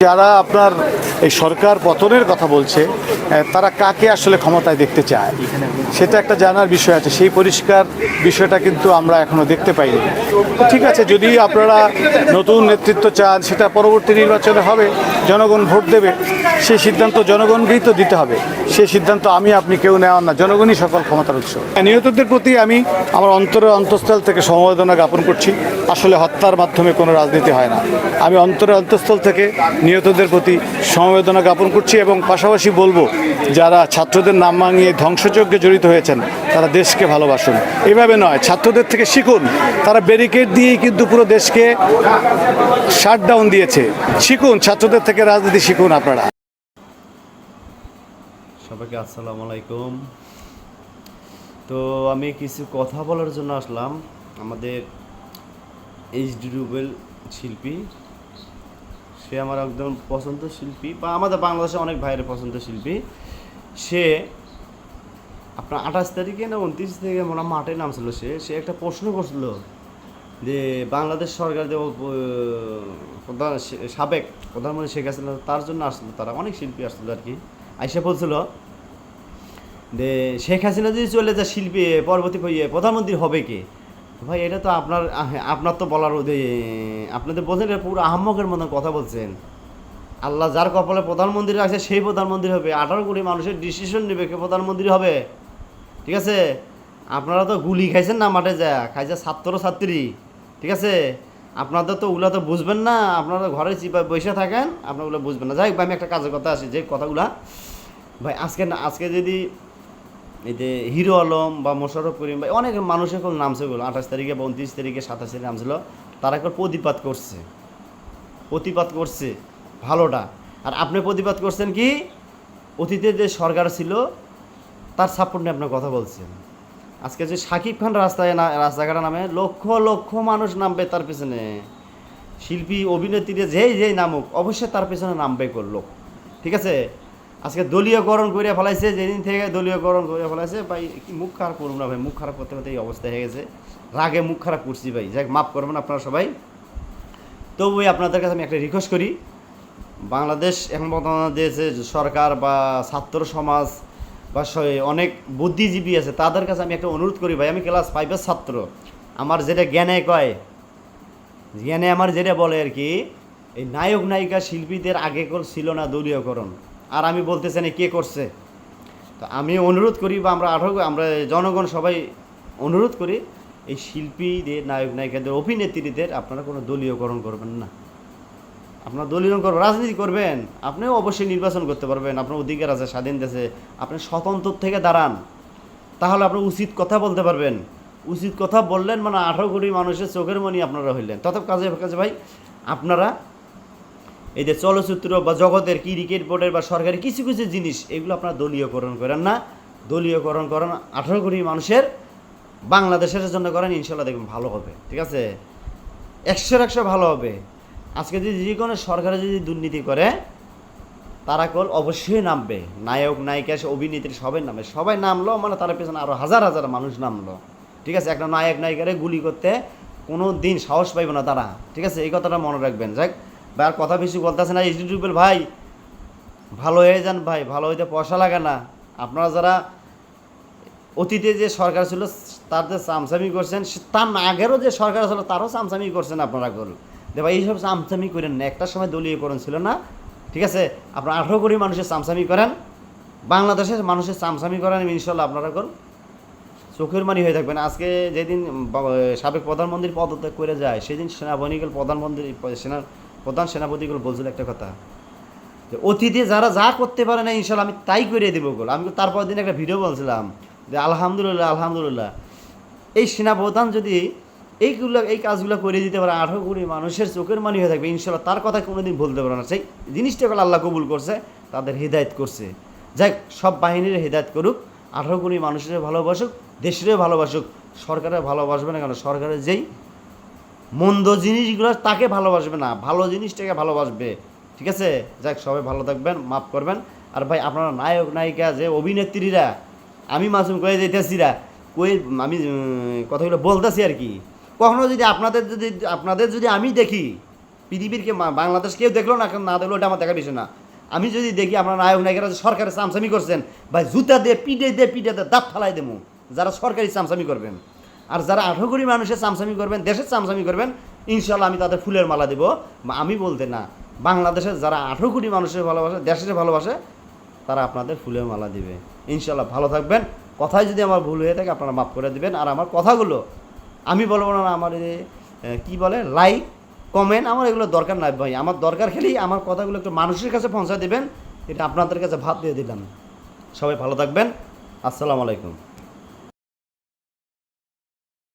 যারা আপনার এই সরকার পতনের কথা বলছে তারা কাকে আসলে ক্ষমতায় দেখতে চায়? সেটা একটা জানার বিষয় আছে, সেই পরিষ্কার বিষয়টা কিন্তু আমরা এখনও দেখতে পাইনি। ঠিক আছে, যদি আপনারা নতুন নেতৃত্ব চান, সেটা পরবর্তী নির্বাচনে হবে, জনগণ ভোট দেবে সেই সিদ্ধান্ত জনগণকেই তো দিতে হবে। সেই সিদ্ধান্ত আমি, আপনি কেউ নেওয়ার না, জনগণই সকল ক্ষমতার উৎস। নিহতদের প্রতি আমি আমার অন্তরের অন্তঃস্থল থেকে সমবেদনা জ্ঞাপন করছি, আসলে হত্যার মাধ্যমে কোনো রাজনীতি হয় না। আমি অন্তরের অন্তঃস্থল থেকে নিহতদের প্রতি সমবেদনা জ্ঞাপন করছি এবং পাশাপাশি বলব, যারা ছাত্রদের নাম ভাঙিয়ে ধ্বংসযজ্ঞে জড়িত হয়েছেন, তারা দেশকে ভালোবাসুন। এভাবে নয়, ছাত্রদের থেকে শিখুন, তারা ব্যারিকেড দিয়েই কিন্তু পুরো দেশকে শাটডাউন দিয়েছে। শিখুন, ছাত্রদের থেকে রাজনীতি শিখুন আপনারা। সবাইকে আসসালামু আলাইকুম। তো আমি কিছু কথা বলার জন্য আসলাম। আমাদের এইচ ডি রুবেল শিল্পী সে আমার একদম পছন্দ শিল্পী বা আমাদের বাংলাদেশে অনেক ভাইয়ের পছন্দ শিল্পী সে আপনার আঠাশ তারিখে না উনত্রিশ তারিখে মনে মাঠে নামছিল সে। সে একটা প্রশ্ন করছিল যে বাংলাদেশ সরকার যে প্রধান সাবেক প্রধানমন্ত্রী শেখ হাসিনা, তার জন্য আসলো তারা অনেক শিল্পী আসছিল আর কি। আইসা বলছিল যে শেখ হাসিনা যদি চলে যায় শিল্পী, পরবর্তী ইয়ে প্রধানমন্ত্রী হবে কে? ভাই, এটা তো আপনার আপনার তো বলার আপনাদের বলছেন এটা পুরো আহম্মকের মতন কথা বলছেন। আল্লাহ যার কপালে প্রধানমন্ত্রী আছে, সেই প্রধানমন্ত্রী হবে। আঠারো কোটি মানুষের ডিসিশন নেবে কে প্রধানমন্ত্রী হবে। ঠিক আছে? আপনারা তো গুলি খাইছেন না মাঠে যা, খাইছে ছাত্র ছাত্রী। ঠিক আছে? আপনাদের তো ওগুলো তো বুঝবেন না। আপনারা ঘরে চিপা বসে থাকেন, আপনারা ওগুলো বুঝবেন না। যাই হোক আমি একটা কাজের কথা আসি, যে কথাগুলা। ভাই, আজকে না, আজকে যদি এই যে হিরো আলম বা মোশাররফ করিম ভাই অনেক মানুষের কোন নামছে গুলো আঠাশ তারিখে বা উনত্রিশ তারিখে সাতাশ তারিখে নামছিল। তারা এখন প্রতিপাত করছে। প্রতিপাত করছে। ভালোটা। আর আপনি প্রতিবাদ করছেন কি? অতীতে যে সরকার ছিল, তার সাপোর্ট নিয়ে আপনার কথা বলছেন। আজকে যে সাকিব খান রাস্তায় না, রাস্তাঘাটে নামে, লক্ষ লক্ষ মানুষ নামবে তার পেছনে। শিল্পী অভিনেত্রীরা যেই যেই নামুক, অবশ্যই তার পেছনে নামবে করল ঠিক আছে? আজকে দলীয়করণ করে ফেলাইছে, যেদিন থেকে দলীয়করণ করে ফেলাইছে, ভাই মুখ খারাপ করুন না ভাই, মুখ খারাপ করতে করতে এই অবস্থা হয়ে গেছে। রাগে মুখ খারাপ করছি ভাই, যাই মাফ করবেন আপনারা সবাই। তবু আপনাদের কাছে আমি একটা রিকোয়েস্ট করি, বাংলাদেশ এখন বর্তমানে দিয়েছে সরকার বা ছাত্র সমাজ বা অনেক বুদ্ধিজীবী আছে, তাদের কাছে আমি একটা অনুরোধ করি ভাই, আমি ক্লাস ফাইভের ছাত্র, আমার যেটা জ্ঞানে কয়, জ্ঞানে আমার যেটা বলে আর কি, এই নায়ক নায়িকা শিল্পীদের আগে ছিল না দলীয়করণ। আর আমি বলতে চাই কে করছে। তো আমি অনুরোধ করি বা আমরা আঠারো, আমরা জনগণ সবাই অনুরোধ করি, এই শিল্পীদের, নায়ক, নায়িকাদের, অভিনেত্রীদের আপনারা কোনো দলীয়করণ করবেন না। আপনার দলীয় করবেন রাজনীতি করবেন, আপনিও অবশ্যই নির্বাচন করতে পারবেন, আপনার অধিকার আছে, স্বাধীন দেশে, আপনি স্বতন্ত্র থেকে দাঁড়ান। তাহলে আপনি উচিত কথা বলতে পারবেন। উচিত কথা বললেন মানে আঠারো কোটি মানুষের চোখের মনি আপনারা হইলেন। তত কাজে কাজে ভাই, আপনারা এই যে চলচ্চিত্র বা জগতের ক্রিকেট বোর্ডের বা সরকারি কিছু কিছু জিনিস, এগুলো আপনারা দলীয়করণ করেন না। দলীয়করণ করেন আঠারো কোটি মানুষের। বাংলাদেশের জন্য করেন, ইনশাল্লাহ দেখবেন ভালো হবে। ঠিক আছে? একশোর একশো ভালো হবে। আজকে যদি যে কোনো সরকারে যদি দুর্নীতি করে তারা কল অবশ্যই নামবে। নায়ক নায়িকা অভিনেত্রী সবাই নামবে। সবাই নামলো মানে তার পেছনে আরও হাজার হাজার মানুষ নামলো। ঠিক আছে? একটা নায়ক, নায়িকারে গুলি করতে কোনো দিন সাহস পাইব না তারা। ঠিক আছে? এই কথাটা মনে রাখবেন। যাক ভাই, আর কথা বেশি বলতেছে না এইচ ডি ভাই, ভালো হয়ে যান ভাই, ভালো হইতে পয়সা লাগে না। আপনারা যারা অতীতে যে সরকার ছিল, তার যে চামচামি করছেন তার আগেরও যে সরকার ছিল, তারও চামচামি করছেন আপনারা করুন যে ভাই, এইসব চামচামি করেন না, একটা সময় দলীয় দলীয়করণ ছিল না, ঠিক আছে? আপনারা আঠেরো কোটি মানুষের চামচামি করেন, বাংলাদেশের মানুষের চামচামি করেন, ইনশাল্লাহ আপনারা করুন চোখের মানি হয়ে থাকবেন আজকে যেদিন সাবেক প্রধানমন্ত্রী পদত্যাগ করে যায়, সেদিন সেনাবাহিনীগুলো প্রধানমন্ত্রী সেনা প্রধান সেনাপতিগুলো বলছিল একটা কথা, যে অতীতে যারা যা করতে পারে না, ইনশাল্লাহ আমি তাই করে দেবো গোল। আমি তারপর দিন একটা ভিডিও বলছিলাম যে আলহামদুলিল্লাহ আলহামদুলিল্লাহ। এই সেনাপ্রধান যদি এইগুলো, এই কাজগুলো করে দিতে পারে, আঠারো কোটি মানুষের চোখের মানি হয়ে থাকবে, ইনশাল্লাহ তার কথা কোনোদিন বলতে পারে না। সেই জিনিসটা করে আল্লাহ কবুল করছে, তাদের হৃদায়ত করছে। যাই সব বাহিনীর হৃদায়ত করুক, আঠারো কোটি মানুষের ভালোবাসুক, দেশেরও ভালোবাসুক, সরকারের ভালোবাসবে না কেন? সরকারের যেই মন্দ জিনিসগুলো তাকে ভালোবাসবে না, ভালো জিনিসটাকে ভালোবাসবে। ঠিক আছে? যাক, সবাই ভালো থাকবেন, মাফ করবেন। আর ভাই, আপনারা নায়ক, নায়িকা যে অভিনেত্রীরা, আমি মাসুম কয়ে যেতেছিরা কই আমি কথাগুলো বলতেছি আর কি। কখনো যদি আপনাদের যদি আপনাদের যদি আমি দেখি, পৃথিবীর কে বাংলাদেশ কেউ দেখল না না দেখল এটা আমার দেখার বিষয় না। আমি যদি দেখি আপনার নায়ক, নায়িকারা যে সরকারের চামচামি করছেন, ভাই, জুতা দিয়ে পিটে দিয়ে পিটে দিয়ে দাঁত ফালাই দেবো, যারা সরকারি চামচামি করবেন। আর যারা আঠেরো কোটি মানুষের চামচামি করবেন দেশের চামচামি করবেন ইনশাল্লাহ আমি তাদের ফুলের মালা দেবো। আমি বলতে না, বাংলাদেশের যারা আঠেরো কোটি মানুষের ভালোবাসে, দেশের ভালোবাসে, তারা আপনাদের ফুলের মালা দিবে। ইনশাল্লাহ ভালো থাকবেন। কথায় যদি আমার ভুল হয়ে থাকে, আপনারা মাফ করে দিবেন। আর আমার কথাগুলো, আমি বলব না আমার কি বলে লাইক কমেন্ট আমার এগুলো দরকার নাই ভাই। আমার দরকার খেলেই আমার কথাগুলো একটু মানুষের কাছে পৌঁছে দেবেন। এটা আপনাদের কাছে ভাত দিয়ে দিলাম। সবাই ভালো থাকবেন। আসসালামু আলাইকুম।